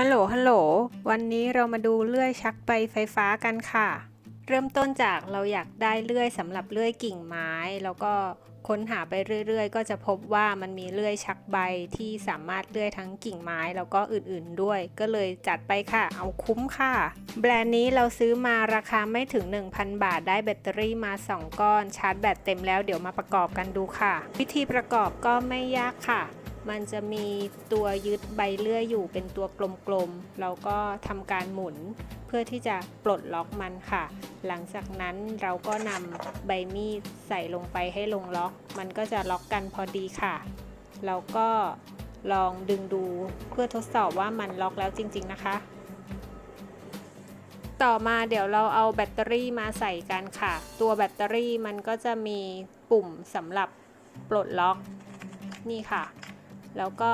ฮัลโหล ฮัลโหล วันนี้เรามาดูเลื่อยชักใบไฟฟ้ากันค่ะ เริ่มต้นจากเราอยากได้เลื่อยสำหรับเลื่อยกิ่งไม้ แล้วก็ค้นหาไปเรื่อยๆ ก็จะพบว่ามันมีเลื่อยชักใบที่สามารถเลื่อยทั้งกิ่งไม้แล้วก็อื่นๆด้วย ก็เลยจัดไปค่ะ เอาคุ้มค่ะ แบรนด์นี้เราซื้อมาราคาไม่ถึง 1,000 บาทได้แบตเตอรี่มา 2 ก้อน ชาร์จแบตเต็มแล้วเดี๋ยวมาประกอบกันดูค่ะ วิธีประกอบก็ไม่ยากค่ะ มันจะมีตัวยึดใบเลื่อยอยู่เป็นตัวกลมๆแล้วก็ทำการหมุนเพื่อที่จะปลดล็อกมันค่ะ หลังจากนั้นเราก็นำใบมีดใส่ลงไปให้ลงล็อก มันก็จะล็อกกันพอดีค่ะเราก็ลองดึงดูเพื่อทดสอบว่ามันล็อกแล้วจริง ๆนะคะ ต่อมาเดี๋ยวเราเอาแบตเตอรี่มาใส่กันค่ะ ตัวแบตเตอรี่มันก็จะมีปุ่มสำหรับปลดล็อกนี่ค่ะ แล้วก็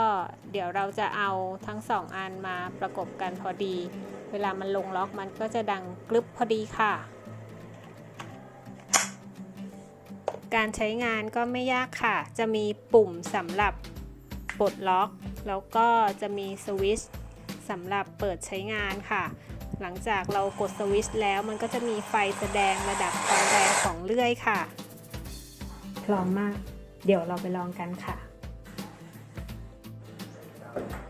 เดี๋ยวเราจะเอาทั้งสองอันมาประกบกันพอดี เวลามันลงล็อกมันก็จะดังกรึบพอดีค่ะ การใช้งานก็ไม่ยากค่ะ จะมีปุ่มสำหรับปลดล็อก แล้วก็จะมีสวิตช์สำหรับเปิดใช้งานค่ะ หลังจากเรากดสวิตช์แล้วมันก็จะมีไฟแสดงระดับความแรงของเลื่อยค่ะ พร้อมมาก เดี๋ยวเราไปลองกันค่ะ Thank you.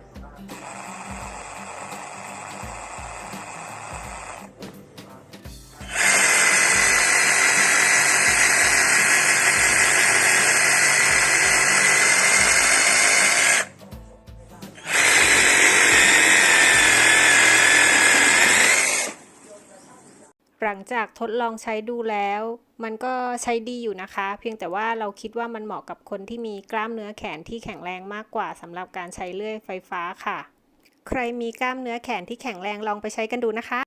หลังจากทดลองใช้ดูแล้ว มันก็ใช้ดีอยู่นะคะ เพียงแต่ว่าเราคิดว่ามันเหมาะกับคนที่มีกล้ามเนื้อแขนที่แข็งแรงมากกว่าสำหรับการใช้เลื่อยไฟฟ้าค่ะ ใครมีกล้ามเนื้อแขนที่แข็งแรงลองไปใช้กันดูนะคะ